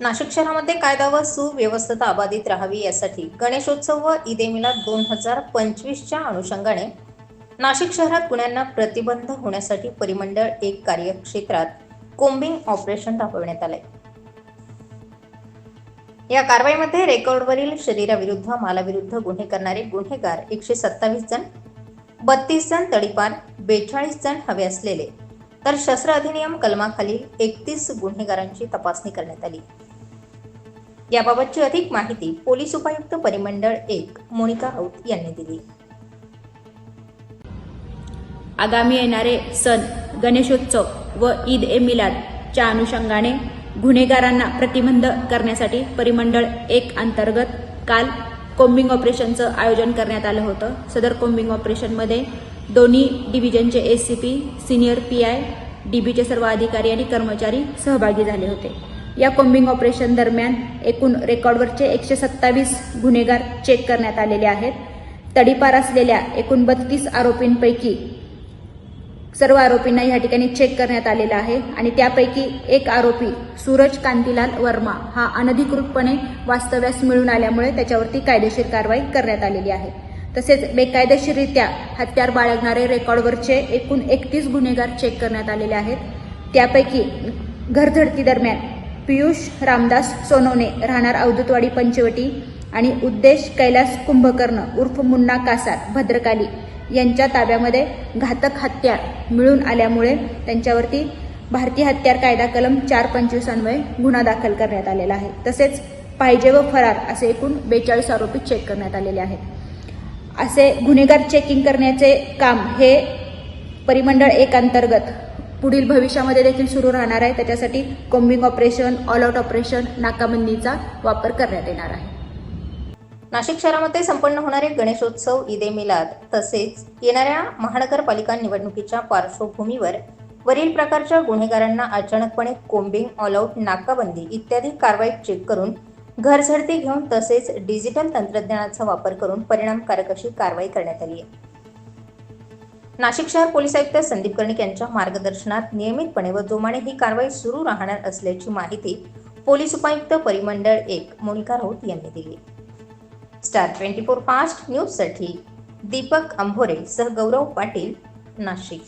नाशिक शहरामध्ये कायदा व सुव्यवस्थता अबाधित राहावी यासाठी गणेशोत्सव व ईदे मिलाद दोन हजार पंचवीसच्या अनुषंगाने नाशिक शहरात गुन्ह्यांना प्रतिबंध होण्यासाठी परिमंडळ एक कार्यक्षेत्रात कोम्बिंग ऑपरेशन राबविण्यात आले या कारवाईमध्ये रेकॉर्डवरील शरीराविरुद्ध मालाविरुद्ध गुन्हे करणारे गुन्हेगार एकशे सत्तावीस जण बत्तीस जण तडीपार बेचाळीस जण हवे असलेले तर शस्त्र अधिनियम कलमाखालील एकतीस गुन्हेगारांची तपासणी करण्यात आली. याबाबतची अधिक माहिती पोलीस उपायुक्त परिमंडळ एक मोनिका राऊत यांनी दिली. आगामी येणारे सण गणेशोत्सव व ईद ए मिलादच्या अनुषंगाने गुन्हेगारांना प्रतिबंध करण्यासाठी परिमंडळ एक अंतर्गत काल कोम्बिंग ऑपरेशनचं आयोजन करण्यात आलं होतं. सदर कोम्बिंग ऑपरेशनमध्ये दोन्ही डिव्हिजनचे S C P senior P I D बीचे सर्व अधिकारी आणि कर्मचारी सहभागी झाले होते. या कोम्बिंग ऑपरेशन दरम्यान एकूण रेकॉर्डवरचे एकशे सत्तावीस गुन्हेगार चेक करण्यात आलेले आहेत. तडीपार असलेल्या एकूण बत्तीस आरोपींपैकी सर्व आरोपींना या ठिकाणी चेक करण्यात आलेला आहे आणि त्यापैकी एक आरोपी सूरज कांतीलाल वर्मा हा अनधिकृतपणे वास्तव्यास मिळून आल्यामुळे त्याच्यावरती कायदेशीर कारवाई करण्यात आलेली आहे. तसेच बेकायदेशीररित्या हत्यार बाळगणारे रेकॉर्डवरचे एकूण एकतीस गुन्हेगार चेक करण्यात आलेले आहेत. त्यापैकी घरझडती दरम्यान पियुष रामदास सोनवणे राहणार अवधूतवाडी पंचवटी आणि उद्देश कैलास कुंभकर्ण उर्फ मुन्ना कासार भद्रकाली यांच्या ताब्यामध्ये घातक हत्यार मिळून आल्यामुळे त्यांच्यावरती भारतीय हत्यार कायदा कलम चार पंचवीस गुन्हा दाखल करण्यात आलेला आहे. तसेच पाहिजे व फरार असे एकूण बेचाळीस आरोपी चेक करण्यात आलेले आहेत. असे गुन्हेगार चेकिंग करण्याचे काम हे परिमंडळ एक अंतर्गत पुढील भविष्यामध्ये देखील सुरू राहणार आहे. त्याच्यासाठी combing operation all out operation नाकाबंदीचा वापर करण्यात येणार आहे. नाशिक शहरामध्ये संपन्न होणारे गणेशोत्सव ईद ए मिलाद तसेच येणाऱ्या महानगरपालिका निवडणुकीच्या पार्श्वभूमीवर वरील प्रकारच्या गुन्हेगारांना अचानकपणे कोंबिंग ऑल आउट नाकाबंदी इत्यादी कारवाई चेक करून घरझडती घेऊन तसेच डिजिटल तंत्रज्ञानाचा वापर करून परिणामकारक अशी कारवाई करण्यात आली आहे. नाशिक शहर पोलीस आयुक्त संदीप कर्णिक यांच्या मार्गदर्शनात नियमितपणे व जोमाने ही कारवाई सुरू राहणार असल्याची माहिती पोलीस उपायुक्त परिमंडळ एक मोनिका राऊत यांनी दिली. स्टार ट्वेंटी फोर फास्ट न्यूजसाठी दीपक अंभोरे सह गौरव पाटील नाशिक.